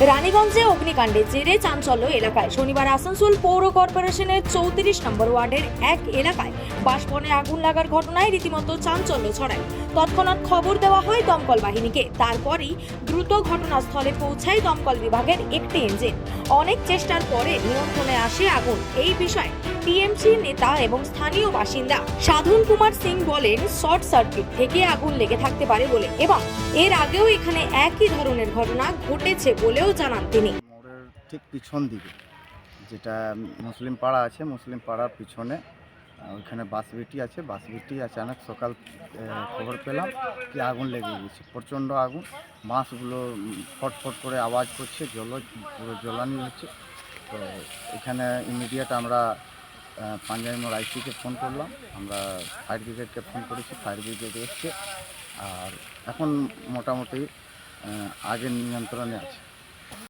রানীগঞ্জে অগ্নিকাণ্ডের জেরে চাঞ্চল্য এলাকায়। শনিবার আসানসোল পৌর কর্পোরেশনের চৌত্রিশ নম্বর ওয়ার্ডের এক এলাকায় বাষ্পনে আগুন লাগার ঘটনায় রীতিমতো চাঞ্চল্য ছড়ায়। তৎক্ষণাৎ খবর দেওয়া হয় দমকল বাহিনীকে। তারপরই দ্রুত ঘটনাস্থলে পৌঁছায় দমকল বিভাগের একটি ইঞ্জিন অনেক চেষ্টার পরে নিয়ন্ত্রণে আসে আগুন। এই বিষয়ে টিএমসি নেতা এবং স্থানীয় বাসিন্দা সাধন কুমার সিং বলেন, শর্ট সার্কিট থেকে আগুন লেগে থাকতে পারে বলে এবং এর আগেও এখানে একই ধরনের ঘটনা ঘটেছে বলেও জানান তিনি। ঠিক পিছন দিকে, যেটা মুসলিম পাড়া আছে, মুসলিম পাড়ার পিছনে ওইখানে বাসবিটি আছে। বাসবিটি আচানক সকাল খবর পেলাম কি আগুন লেগে গেছে, প্রচণ্ড আগুন। বাঁশগুলো ফটফট করে আওয়াজ করছে, জল, পুরো জ্বলানি হচ্ছে। তো এখানে ইমিডিয়েট আমরা পাঞ্জাবি মোড় আইসিকে ফোন করলাম। আমরা ফায়ার ব্রিগেডকে ফোন করেছি ফায়ার ব্রিগেড এসছে। আর এখন মোটামুটি আগের নিয়ন্ত্রণে আছে।